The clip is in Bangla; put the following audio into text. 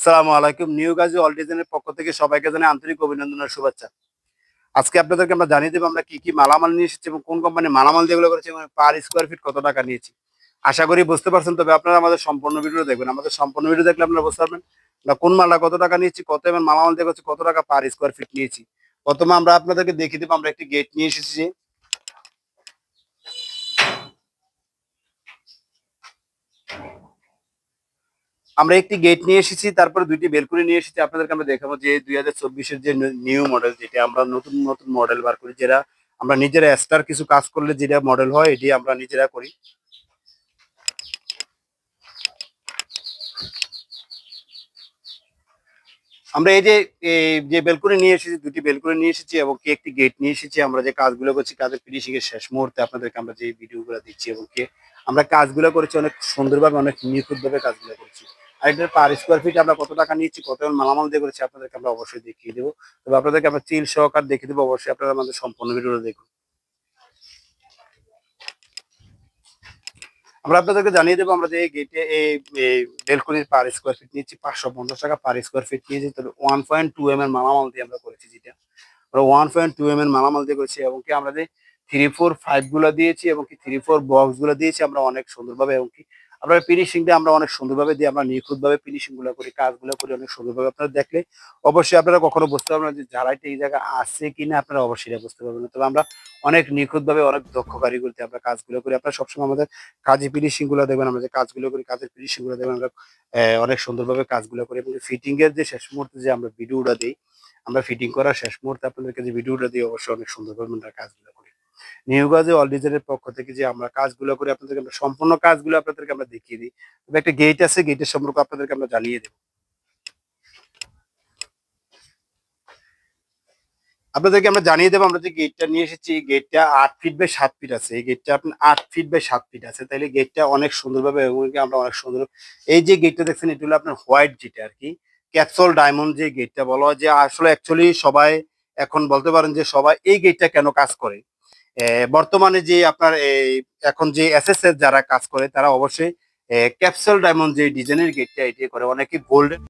সালামু আলাইকুম। নিউ গাজী অল ডিজাইনের পক্ষ থেকে সবাইকে জানাই আন্তরিক অভিনন্দন আর শুভেচ্ছা। আজকে আপনাদেরকে আমরা জানিয়ে দেবো আমরা কি কি মালামাল নিয়ে এসেছি এবং কোন কোম্পানির মালামাল যেগুলো করেছি এবং পার স্কোয়ার ফিট কত টাকা নিয়েছি। আশা করি বুঝতে পারছেন, তবে আপনারা আমাদের সম্পূর্ণ ভিডিও দেখবেন। আমাদের সম্পূর্ণ ভিডিও দেখলে আপনারা বুঝতে পারবেন আমরা কোন মালটা কত টাকা নিয়েছি, কত এবং মালামাল করছি, কত টাকা পার স্কোয়ার ফিট নিয়েছি। প্রথমে আমরা আপনাদেরকে দেখিয়ে দেবো আমরা একটি গেট নিয়ে এসেছি আমরা একটি গেট নিয়ে এসেছি, তারপরে দুইটি বেলকুনি নিয়ে এসেছি। আপনাদেরকে আমরা দেখাবো যে দুই হাজার চব্বিশের যে নিউ মডেল যেটা আমরা নতুন নতুন মডেল বার করি, যেটা আমরা নিজেরা এক্সট্রার কিছু কাজ করলে যেটা মডেল হয়, এটি আমরা নিজেরা করি। আমরা এই যে যে বেলকুনি নিয়ে এসেছি, দুটি বেলকুনি নিয়ে এসেছি এবং কি একটি গেট নিয়ে এসেছি, আমরা যে কাজগুলো করছি, কাজের ফিনিশিং এর শেষ মুহূর্তে আপনাদেরকে আমরা যে ভিডিওগুলো দিচ্ছি এবং কি আমরা কাজগুলো করেছি অনেক সুন্দরভাবে, অনেক নিখুঁতভাবে কাজগুলো করেছি। আর পার স্কোয়ার ফিট আমরা কত টাকা নিচ্ছি কত মালামাল দিয়ে করেছি, আপনাদেরকে আমরা অবশ্যই দেখিয়ে দেবো। তবে আপনাদেরকে আমরা চিল সহকার দেখিয়ে দেবো, অবশ্যই আপনারা আমাদের সম্পূর্ণ ভিডিওটা দেখুন। আমরা আপনাদেরকে জানিয়ে দেবো, আমরা যে গেটে এই বেলকনির পার স্কোয়ার ফিট নিচ্ছি পাঁচশো পঞ্চাশ টাকা পার স্কোয়ার ফিট নিয়েছি, তবে ওয়ান পয়েন্ট টু এম এর মালামাল দিয়ে আমরা করেছি যেটা। আমরা ওয়ান পয়েন্ট টু এম এর মালামাল দিয়ে করেছি, এবং কি আমরা যে থ্রি ফোর ফাইভগুলো দিয়েছি, এবং কি থ্রি ফোর বক্সগুলো দিয়েছি, আমরা অনেক সুন্দরভাবে, এবং কি আমরা ফিনিশিংটা আমরা অনেক সুন্দরভাবে দিয়ে আমরা নিখুঁতভাবে ফিনিশিংগুলো করি, কাজগুলো করি, অনেক সুন্দরভাবে আপনারা দেখলে অবশ্যই আপনারা কখনো বুঝতে পারবেন যে ঝাড়াইটা এই জায়গায় আছে কিনা, আপনারা অবশ্যই এটা বুঝতে পারবেন না। তবে আমরা অনেক নিখুঁতভাবে অনেক দক্ষ কারিগরিতে আমরা কাজগুলো করি। আপনারা সবসময় আমাদের কাজে ফিনিশিংগুলো দেখবেন, আমরা যে কাজগুলো করি, কাজের ফিনিশিংগুলো দেখবেন, আমরা অনেক সুন্দরভাবে কাজগুলো করি। এবং ফিটিং এর যে শেষ মুহূর্তে যে আমরা ভিডিওটা দিই, আমরা ফিটিং করার শেষ মুহূর্তে আপনাদেরকে যে ভিডিওটা দিই, অবশ্যই অনেক সুন্দরভাবে আমরা কাজগুলো করি নিউ গাজে অল ডিজাইনের পক্ষ থেকে যে আমরা কাজগুলো করি, আপনাদেরকে আমরা সম্পূর্ণ কাজগুলো আপনাদেরকে আমরা দেখিয়ে দিই। তবে একটা গেট আছে গেটের সম্পর্কে আপনাদেরকে আমরা জানিয়ে দেবো। আপনাদেরকে আমরা জানিয়ে দেবো আমরা যে গেটটা নিয়ে এসেছি। গেটটা আট ফিট বাই সাত ফিট আছে। এই গেটটা আপনার আট ফিট বাই সাত ফিট আছে। তাইলে গেটটা অনেক সুন্দরভাবে আমরা অনেক সুন্দর এই যে গেটটা দেখছেন, এটা হলো আপনার হোয়াইট যেটা আর কি। ক্যাপসুল ডায়মন্ড যে গেটটা বলা হয় যে আসলে অ্যাকচুয়ালি সবাই এখন বলতে পারেন যে সবাই এই গেটটা কেন কাজ করে? বর্তমানে যে আপনার এখন যে এসএসএস যারা কাজ করে, তারা অবশ্যই ক্যাপসুল ডায়মন্ড যে ডিজাইনের গেটটা এটি করে অনেকে গোল্ডেন